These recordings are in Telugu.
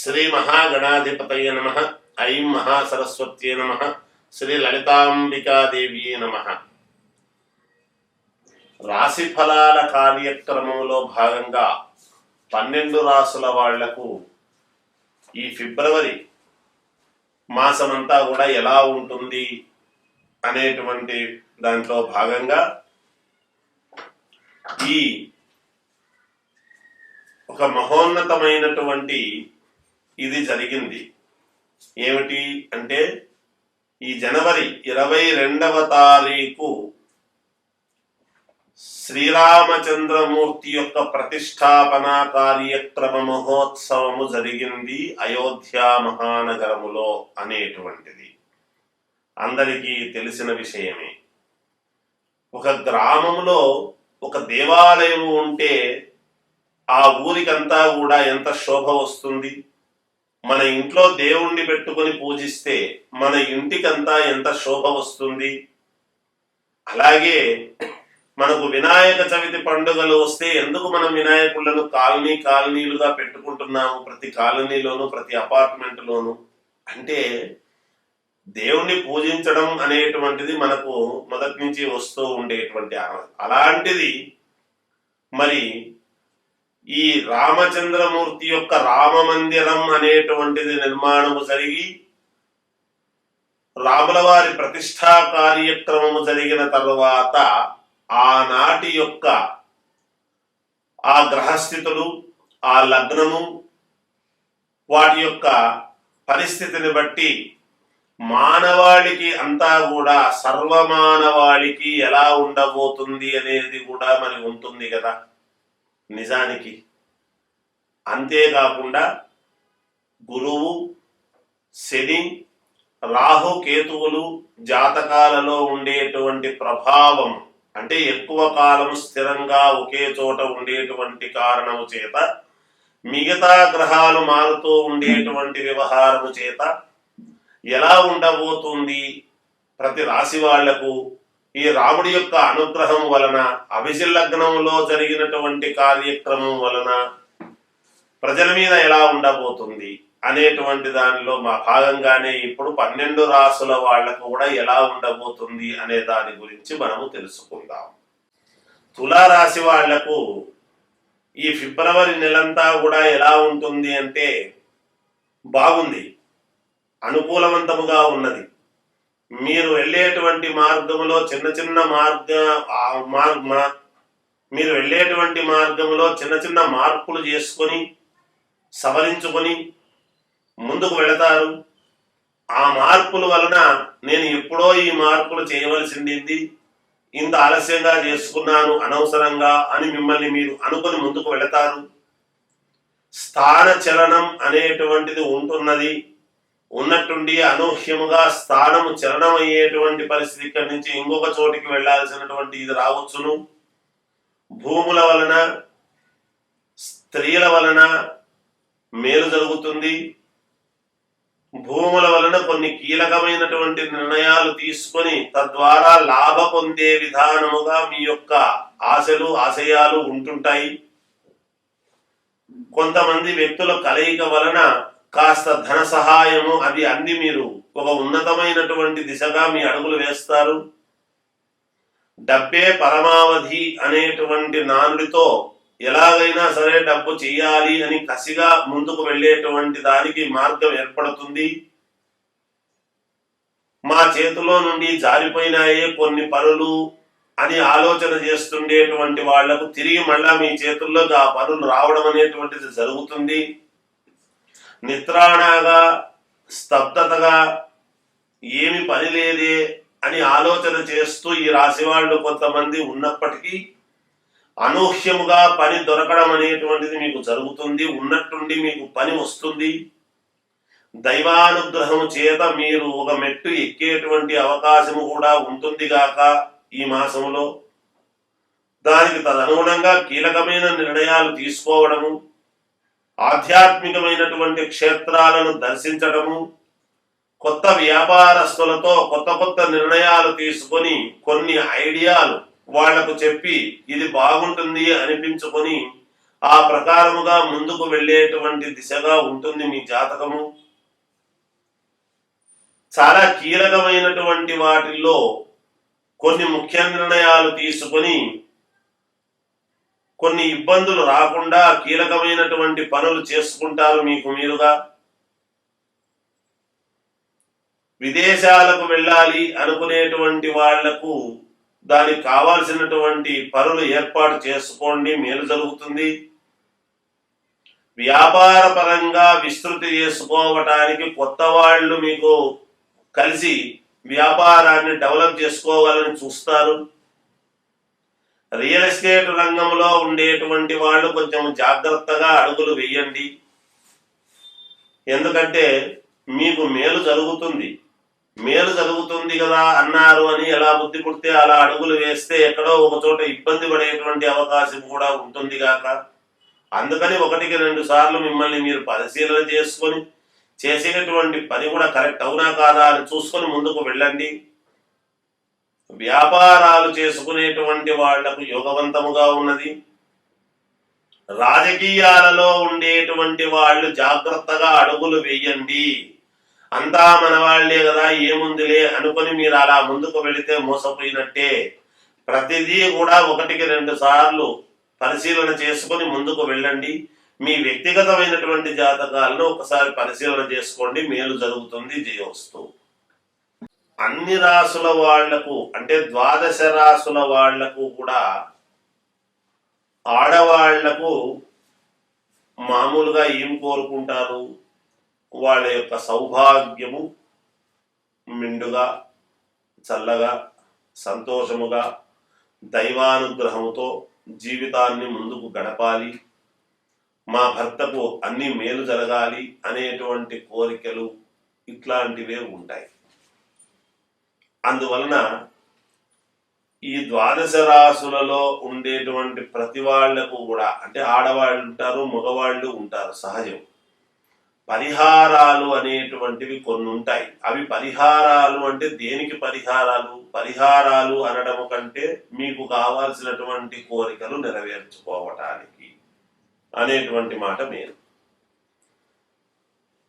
శ్రీ మహాగణాధిపతయ నమ. ఐం మహాసరస్వత్యే నమ. శ్రీ లలితాంబికాదేవి నమ. రాశి ఫలాల కార్యక్రమంలో భాగంగా పన్నెండు రాసుల వాళ్ళకు ఈ ఫిబ్రవరి మాసమంతా కూడా ఎలా ఉంటుంది అనేటువంటి దాంట్లో భాగంగా ఈ ఒక మహోన్నతమైనటువంటి ఇది జరిగింది. ఏమిటి అంటే ఈ జనవరి ఇరవై రెండవ తారీఖు శ్రీరామచంద్రమూర్తి యొక్క ప్రతిష్టాపన కార్యక్రమ మహోత్సవము జరిగింది అయోధ్య మహానగరములో అనేటువంటిది. అందరికీ తెలిసిన విషయమే. ఒక గ్రామంలో ఒక దేవాలయం ఉంటే ఆ ఊరికంతా కూడా ఎంత శోభ వస్తుంది? మన ఇంట్లో దేవుణ్ణి పెట్టుకొని పూజిస్తే మన ఇంటికంతా ఎంత శోభ వస్తుంది? అలాగే మనకు వినాయక చవితి పండుగలు వస్తే ఎందుకు మనం వినాయకులను కాలనీ కాలనీలుగా పెట్టుకుంటున్నాము? ప్రతి కాలనీలోను ప్రతి అపార్ట్మెంట్లోను. అంటే దేవుణ్ణి పూజించడం అనేటువంటిది మనకు మొదటి నుంచి వస్తూ ఉండేటువంటి అలాంటిది మరి ఈ రామచంద్రమూర్తి యొక్క రామ మందిరం అనేటువంటిది నిర్మాణము జరిగి రాముల వారి ప్రతిష్టా కార్యక్రమము జరిగిన తరువాత ఆనాటి యొక్క ఆ గ్రహస్థితులు ఆ లగ్నము వాటి యొక్క పరిస్థితిని బట్టి మానవాళికి అంతా కూడా సర్వమానవాళికి ఎలా ఉండబోతుంది అనేది కూడా మరి ఉంటుంది కదా. నిజానికి అంతేకాకుండా గురువు శని రాహు కేతువులు జాతకాలలో ఉండేటువంటి ప్రభావం అంటే ఎక్కువ కాలం స్థిరంగా ఒకే చోట ఉండేటువంటి కారణము చేత మిగతా గ్రహాలు మారుతూ ఉండేటువంటి వ్యవహారము చేత ఎలా ఉండబోతుంది ప్రతి రాశి వాళ్ళకు ఈ రాముడి యొక్క అనుగ్రహం వలన అభిషిల్లగ్నంలో జరిగినటువంటి కార్యక్రమం వలన ప్రజల మీద ఎలా ఉండబోతుంది అనేటువంటి దానిలో మా భాగంగానే ఇప్పుడు పన్నెండు రాసుల వాళ్ళకు కూడా ఎలా ఉండబోతుంది అనే దాని గురించి మనము తెలుసుకుందాం. తులారాశి వాళ్ళకు ఈ ఫిబ్రవరి నెలంతా కూడా ఎలా ఉంటుంది అంటే బాగుంది అనుకూలవంతముగా ఉన్నది. మీరు వెళ్ళేటువంటి మార్గంలో చిన్న చిన్న మార్గ మార్గ మీరు వెళ్ళేటువంటి మార్గంలో చిన్న చిన్న మార్పులు చేసుకొని సవరించుకొని ముందుకు వెళతారు. ఆ మార్పుల వలన నేను ఎప్పుడో ఈ మార్పులు చేయవలసింది ఇంత ఆలస్యంగా చేసుకున్నాను అనవసరంగా అని మిమ్మల్ని మీరు అనుకొని ముందుకు వెళతారు. స్థాన చలనం అనేటువంటిది ఉంటున్నది. ఉన్నట్టుండి అనూహ్యముగా స్థానము చరణమయ్యేటువంటి పరిస్థితి ఇక్కడి నుంచి ఇంకొక చోటికి వెళ్ళాల్సినటువంటి ఇది రావచ్చును. భూముల వలన స్త్రీల వలన మేలు జరుగుతుంది. భూముల వలన కొన్ని కీలకమైనటువంటి నిర్ణయాలు తీసుకొని తద్వారా లాభ పొందే విధానముగా మీ యొక్క ఆశలు ఆశయాలు ఉంటుంటాయి. కొంతమంది వ్యక్తుల కలయిక వలన కాస్త ధన సహాయము అది అన్ని మీరు ఒక ఉన్నతమైనటువంటి దిశగా మీ అడుగులు వేస్తారు. డబ్బే పరమావధి అనేటువంటి నానుడితో ఎలాగైనా సరే డబ్బు చేయాలి అని కసిగా ముందుకు వెళ్ళేటువంటి దానికి మార్గం ఏర్పడుతుంది. మా చేతిలో నుండి జారిపోయినాయే కొన్ని పనులు అని ఆలోచన చేస్తుండేటువంటి వాళ్ళకు తిరిగి మళ్ళా మీ చేతుల్లోకి ఆ పనులు రావడం అనేటువంటిది జరుగుతుంది. నిత్రాణగా స్తబ్దతగా ఏమి పని లేదే అని ఆలోచన చేస్తూ ఈ రాశి వాళ్ళు కొంతమంది ఉన్నప్పటికీ అనూహ్యముగా పని దొరకడం అనేటువంటిది మీకు జరుగుతుంది ఉన్నట్టుండి మీకు పని వస్తుంది. దైవానుగ్రహం చేత మీరు ఒక మెట్టు ఎక్కేటువంటి అవకాశము కూడా ఉంటుంది గాక ఈ మాసంలో. దానికి తదనుగుణంగా కీలకమైన నిర్ణయాలు తీసుకోవడము ఆధ్యాత్మికమైనటువంటి క్షేత్రాలను దర్శించడము కొత్త వ్యాపారస్తులతో కొత్త కొత్త నిర్ణయాలు తీసుకొని కొన్ని ఐడియాలు వాళ్ళకు చెప్పి ఇది బాగుంటుంది అనిపించుకొని ఆ ప్రకారముగా ముందుకు వెళ్ళేటువంటి దిశగా ఉంటుంది మీ జాతకము. చాలా కీలకమైనటువంటి వాటిల్లో కొన్ని ముఖ్య నిర్ణయాలు తీసుకొని కొన్ని ఇబ్బందులు రాకుండా కీలకమైనటువంటి పనులు చేసుకుంటారు మీకు మీరుగా. విదేశాలకు వెళ్ళాలి అనుకునేటువంటి వాళ్ళకు దానికి కావాల్సినటువంటి పనులు ఏర్పాటు చేసుకోండి మేలు జరుగుతుంది. వ్యాపార పరంగా విస్తృతి చేసుకోవటానికి కొత్త వాళ్ళు మీకు కలిసి వ్యాపారాన్ని డెవలప్ చేసుకోవాలని చూస్తారు. రియల్ ఎస్టేట్ రంగంలో ఉండేటువంటి వాళ్ళు కొంచెం జాగ్రత్తగా అడుగులు వేయండి. ఎందుకంటే మీకు మేలు జరుగుతుంది. మేలు జరుగుతుంది కదా అన్నారు అని ఎలా బుద్ధి పుడితే అలా అడుగులు వేస్తే ఎక్కడో ఒక చోట ఇబ్బంది పడేటువంటి అవకాశం కూడా ఉంటుంది గాక అందుకని ఒకటికి రెండు సార్లు మిమ్మల్ని మీరు పరిశీలన చేసుకొని చేసేటటువంటి పని కూడా కరెక్ట్ అవునా కాదా అని చూసుకొని ముందుకు వెళ్ళండి. వ్యాపారాలు చేసుకునేటువంటి వాళ్ళకు యోగవంతముగా ఉన్నది. రాజకీయాలలో ఉండేటువంటి వాళ్ళు జాగ్రత్తగా అడుగులు వేయండి. అంతా మన వాళ్ళే కదా ఏముందిలే అనుకుని మీరు అలా ముందుకు వెళితే మోసపోయినట్టే. ప్రతిదీ కూడా ఒకటికి రెండు సార్లు పరిశీలన చేసుకుని ముందుకు వెళ్ళండి. మీ వ్యక్తిగతమైనటువంటి జాతకాలను ఒకసారి పరిశీలన చేసుకోండి. మేలు జరుగుతుంది. జయవస్తు. అన్ని రాసుల వాళ్ళకు అంటే ద్వాదశ రాసుల వాళ్ళకు కూడా ఆడవాళ్ళకు మామూలుగా ఏం కోరుకుంటారు? వాళ్ళ యొక్క సౌభాగ్యము మిండుగా చల్లగా సంతోషముగా దైవానుగ్రహముతో జీవితాన్ని ముందుకు గడపాలి. మా భర్తకు అన్ని మేలు జరగాలి అనేటువంటి కోరికలు ఇట్లాంటివే ఉంటాయి. అందువలన ఈ ద్వాదశ రాసులలో ఉండేటువంటి ప్రతి వాళ్ళకు కూడా అంటే ఆడవాళ్ళు ఉంటారు మగవాళ్ళు ఉంటారు సహజం. పరిహారాలు అనేటువంటివి కొన్ని ఉంటాయి అవి పరిహారాలు అంటే దేనికి పరిహారాలు? పరిహారాలు అనడము కంటే మీకు కావాల్సినటువంటి కోరికలు నెరవేర్చుకోవటానికి అనేటువంటి మాట మీరు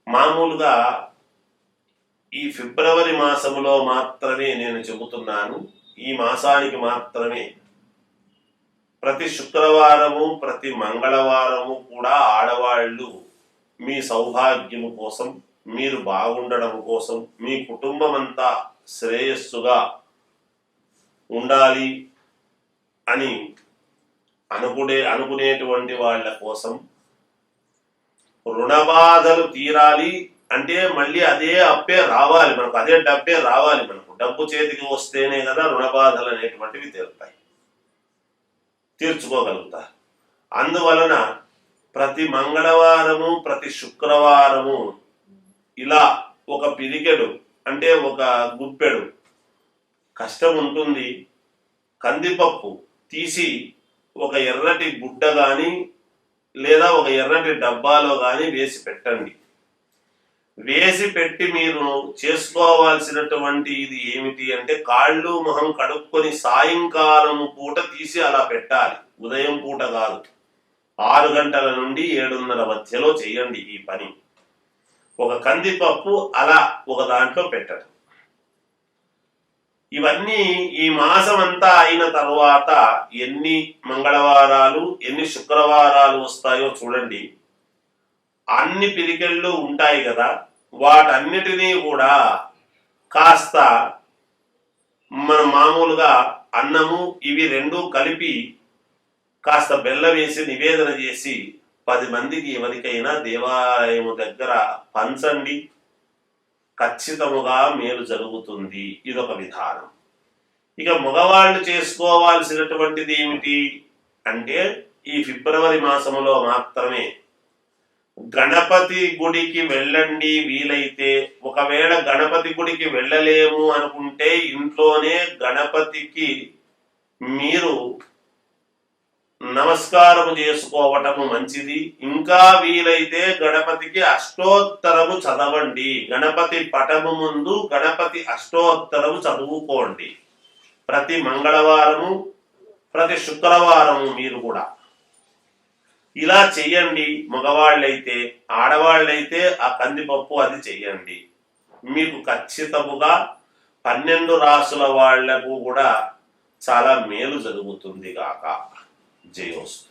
మామూలుగా ఈ ఫిబ్రవరి మాసములో మాత్రమే నేను చెబుతున్నాను. ఈ మాసానికి మాత్రమే. ప్రతి శుక్రవారము ప్రతి మంగళవారము కూడా ఆడవాళ్ళు మీ సౌభాగ్యము కోసం మీరు బాగుండడం కోసం మీ కుటుంబం అంతా శ్రేయస్సుగా ఉండాలి అని అనుకునే అనుకునేటువంటి వాళ్ళ కోసం రుణ బాధలు తీరాలి అంటే మళ్ళీ అదే అప్పే రావాలి మనకు అదే డబ్బే రావాలి మనకు. డబ్బు చేతికి వస్తేనే కదా రుణబాధలు అనేటువంటివి తీరుతాయి. తీర్చుకోగలుగుతారు. అందువలన ప్రతి మంగళవారము ప్రతి శుక్రవారము ఇలా ఒక పిరికెడు అంటే ఒక గుప్పెడు కష్టం ఉంటుంది. కందిపప్పు తీసి ఒక ఎర్రటి గుడ్డ కానీ లేదా ఒక ఎర్రటి డబ్బాలో కానీ వేసి పెట్టండి. వేసి పెట్టి మీరు చేసుకోవాల్సినటువంటి ఇది ఏమిటి అంటే కాళ్ళు మొహం కడుక్కొని సాయంకాలం పూట తీసి అలా పెట్టాలి. ఉదయం పూట కాదు. ఆరు గంటల నుండి ఏడున్నర మధ్యలో చేయండి ఈ పని. ఒక కందిపప్పు అలా ఒక దాంట్లో పెట్టడం. ఇవన్నీ ఈ మాసం అంతా అయిన తర్వాత ఎన్ని మంగళవారాలు ఎన్ని శుక్రవారాలు వస్తాయో చూడండి. అన్ని పిరికెళ్ళు ఉంటాయి కదా. వాటన్నిటినీ కూడా కాస్త మన మామూలుగా అన్నము ఇవి రెండు కలిపి కాస్త బెల్లం వేసి నివేదన చేసి పది మందికి ఎవరికైనా దేవాలయం దగ్గర పంచండి. ఖచ్చితముగా మేలు జరుగుతుంది. ఇదొక విధానం. ఇక మగవాళ్ళు చేసుకోవాల్సినటువంటిది ఏమిటి? అంటే ఈ ఫిబ్రవరి మాసములో మాత్రమే గణపతి గుడికి వెళ్ళండి వీలైతే. ఒకవేళ గణపతి గుడికి వెళ్ళలేము అనుకుంటే ఇంట్లోనే గణపతికి మీరు నమస్కారము చేసుకోవటము మంచిది. ఇంకా వీలైతే గణపతికి అష్టోత్తరము చదవండి. గణపతి పటము ముందు గణపతి అష్టోత్తరము చదువుకోండి. ప్రతి మంగళవారము ప్రతి శుక్రవారము మీరు కూడా. ఇలా చెయ్యండి మగవాళ్ళైతే ఆడవాళ్ళైతే ఆ కందిపప్పు అది చెయ్యండి. మీకు ఖచ్చితముగా పన్నెండు రాసుల వాళ్ళకు కూడా చాలా మేలు జరుగుతుంది గాక. జయోస్తు.